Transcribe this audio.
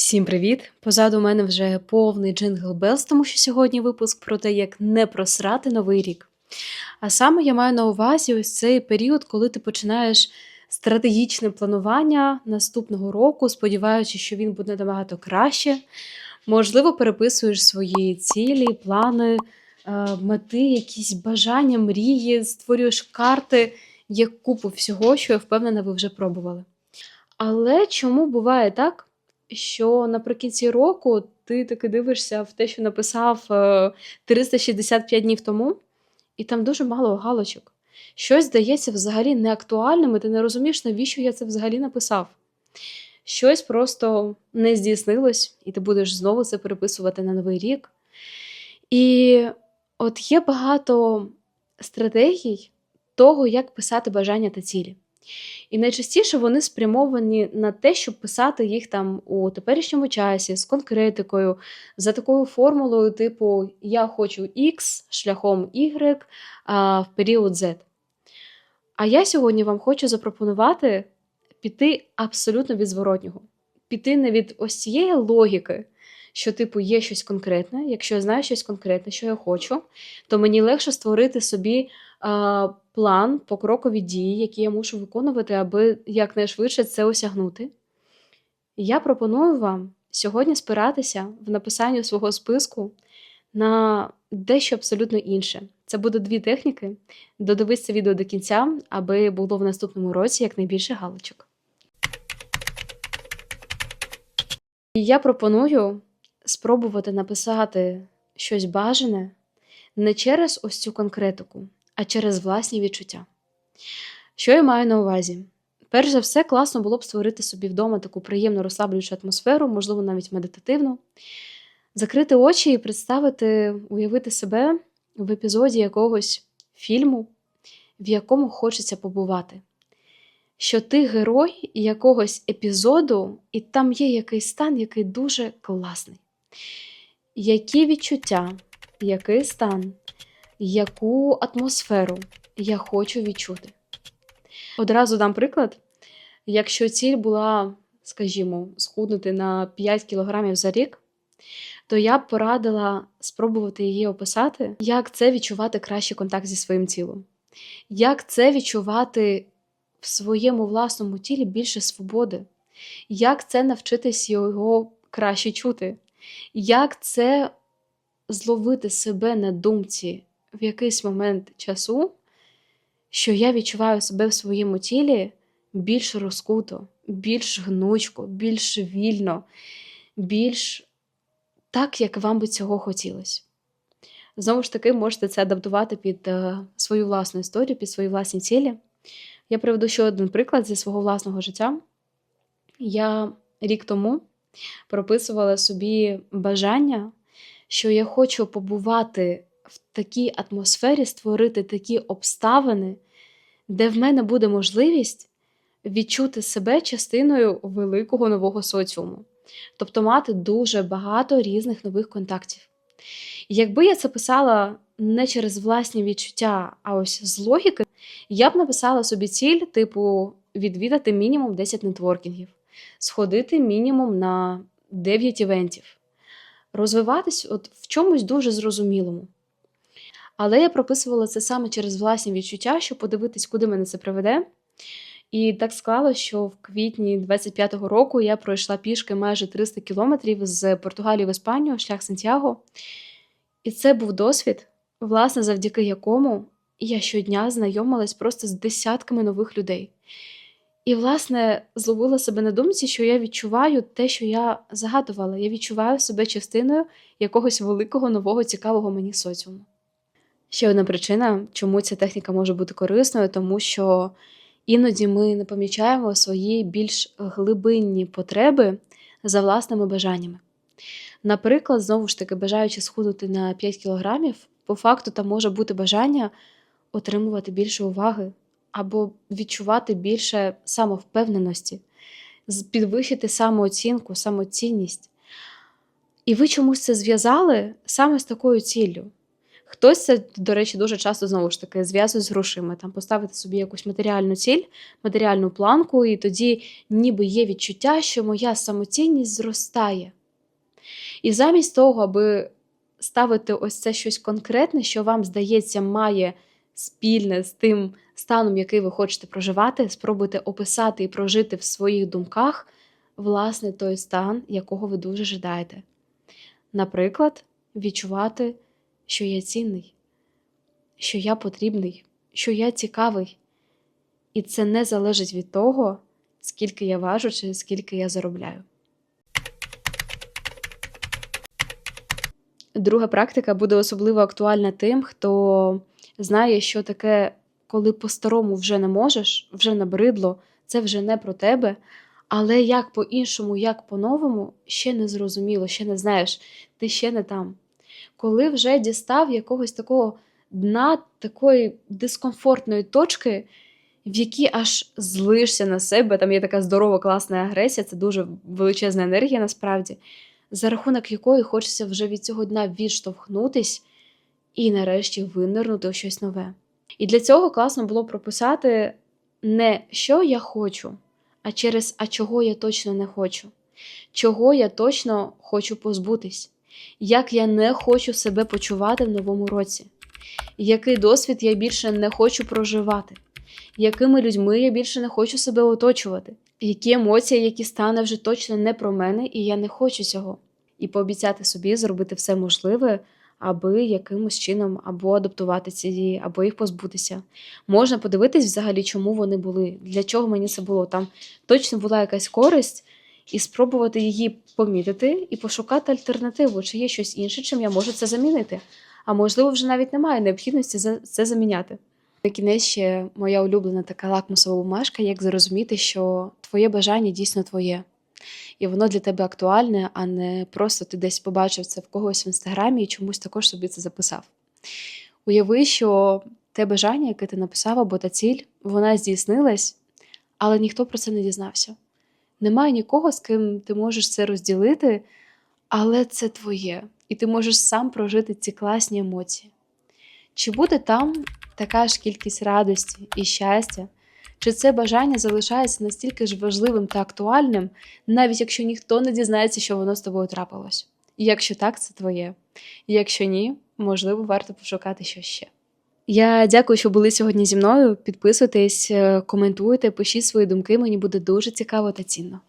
Всім привіт! Позаду у мене вже повний джингл Белс, тому що сьогодні випуск про те, як не просрати новий рік. А саме я маю на увазі ось цей період, коли ти починаєш стратегічне планування наступного року, сподіваючись, що він буде набагато краще. Можливо, переписуєш свої цілі, плани, е, мети, якісь бажання, мрії, створюєш карти, є купу всього, що я впевнена, ви вже пробували. Але чому буває так, що наприкінці року ти таки дивишся в те, що написав е, 365 днів тому, і там дуже мало галочок. Щось здається взагалі неактуальним, і ти не розумієш, навіщо я це взагалі написав. Щось просто не здійснилось, і ти будеш знову це переписувати на новий рік. І от є багато стратегій того, як писати бажання та цілі. І найчастіше вони спрямовані на те, щоб писати їх там у теперішньому часі з конкретикою, за такою формулою, типу Я хочу X шляхом Y в період Z. А я сьогодні вам хочу запропонувати піти абсолютно від зворотнього. Піти не від ось цієї логіки, що, типу, є щось конкретне. Якщо я знаю щось конкретне, що я хочу, то мені легше створити собі план, покрокові дії, які я мушу виконувати, аби якнайшвидше це осягнути. Я пропоную вам сьогодні спиратися в написанні свого списку на дещо абсолютно інше. Це буде дві техніки. Додивись це відео до кінця, аби було в наступному році якнайбільше галочок. Я пропоную спробувати написати щось бажане не через ось цю конкретику, а через власні відчуття. Що я маю на увазі? Перш за все, класно було б створити собі вдома таку приємну розслаблюючу атмосферу, можливо, навіть медитативну, закрити очі і представити, уявити себе в епізоді якогось фільму, в якому хочеться побувати. Що ти герой якогось епізоду, і там є якийсь стан, який дуже класний. Які відчуття, який стан, яку атмосферу я хочу відчути? Одразу дам приклад. Якщо ціль була, скажімо, схуднути на 5 кілограмів за рік, то я б порадила спробувати її описати, як це відчувати кращий контакт зі своїм тілом, як це відчувати в своєму власному тілі більше свободи, як це навчитись його краще чути, як це зловити себе на думці в якийсь момент часу, що я відчуваю себе в своєму тілі більш розкуто, більш гнучко, більш вільно, більш так, як вам би цього хотілося. Знову ж таки, можете це адаптувати під е, свою власну історію, під свої власні цілі. Я приведу ще один приклад зі свого власного життя. Я рік тому прописувала собі бажання, що я хочу побувати в такій атмосфері, створити такі обставини, де в мене буде можливість відчути себе частиною великого нового соціуму, тобто мати дуже багато різних нових контактів. Якби я це писала не через власні відчуття, а ось з логіки, я б написала собі ціль, типу, відвідати мінімум 10 нетворкінгів, сходити мінімум на 9 івентів, розвиватись от в чомусь дуже зрозумілому. Але я прописувала це саме через власні відчуття, щоб подивитись, куди мене це приведе. І так склалося, що в квітні 25-го року я пройшла пішки майже 300 кілометрів з Португалії в Іспанію, шлях Сантьяго. І це був досвід, власне, завдяки якому я щодня знайомилась просто з десятками нових людей. І, власне, зловила себе на думці, що я відчуваю те, що я загадувала. Я відчуваю себе частиною якогось великого, нового, цікавого мені соціуму. Ще одна причина, чому ця техніка може бути корисною, тому що іноді ми не помічаємо свої більш глибинні потреби за власними бажаннями. Наприклад, знову ж таки, бажаючи схуднути на 5 кілограмів, по факту там може бути бажання отримувати більше уваги або відчувати більше самовпевненості, підвищити самооцінку, самоцінність. І ви чомусь це зв'язали саме з такою ціллю. Хтось це, до речі, дуже часто знову ж таки зв'язує з грошима. Там поставити собі якусь матеріальну ціль, матеріальну планку, і тоді ніби є відчуття, що моя самоцінність зростає. І замість того, аби ставити ось це щось конкретне, що вам здається, має спільне з тим станом, який ви хочете проживати, спробуйте описати і прожити в своїх думках власне той стан, якого ви дуже жадаєте. Наприклад, відчувати, що я цінний, що я потрібний, що я цікавий. І це не залежить від того, скільки я важу чи скільки я заробляю. Друга практика буде особливо актуальна тим, хто знає, що таке, коли по-старому вже не можеш, вже набридло, це вже не про тебе. Але як по-іншому, як по-новому, ще не зрозуміло, ще не знаєш, ти ще не там. Коли вже дістав якогось такого дна, такої дискомфортної точки, в якій аж злишся на себе, там є така здорова, класна агресія, це дуже величезна енергія насправді, за рахунок якої хочеться вже від цього дна відштовхнутись і нарешті винирнути у щось нове. І для цього класно було прописати не що я хочу, а через а чого я точно не хочу, чого я точно хочу позбутись, як я не хочу себе почувати в новому році, який досвід я більше не хочу проживати, якими людьми я більше не хочу себе оточувати, які емоції, які стане вже точно не про мене, і я не хочу цього. І пообіцяти собі зробити все можливе, аби якимось чином або адаптувати ці дії, або їх позбутися. Можна подивитись взагалі, чому вони були, для чого мені це було. Там точно була якась користь, і спробувати її помітити і пошукати альтернативу, чи є щось інше, чим я можу це замінити. А можливо, вже навіть немає необхідності це заміняти. На кінець ще моя улюблена така лакмусова бумажка, як зрозуміти, що твоє бажання дійсно твоє. І воно для тебе актуальне, а не просто ти десь побачив це в когось в інстаграмі і чомусь також собі це записав. Уяви, що те бажання, яке ти написав, або та ціль, вона здійснилась, але ніхто про це не дізнався. Немає нікого, з ким ти можеш це розділити, але це твоє, і ти можеш сам прожити ці класні емоції. Чи буде там така ж кількість радості і щастя? Чи це бажання залишається настільки ж важливим та актуальним, навіть якщо ніхто не дізнається, що воно з тобою трапилось? І якщо так, це твоє. І якщо ні, можливо, варто пошукати щось ще. Я дякую, що були сьогодні зі мною. Підписуйтесь, е, коментуйте, пишіть свої думки, мені буде дуже цікаво та цінно.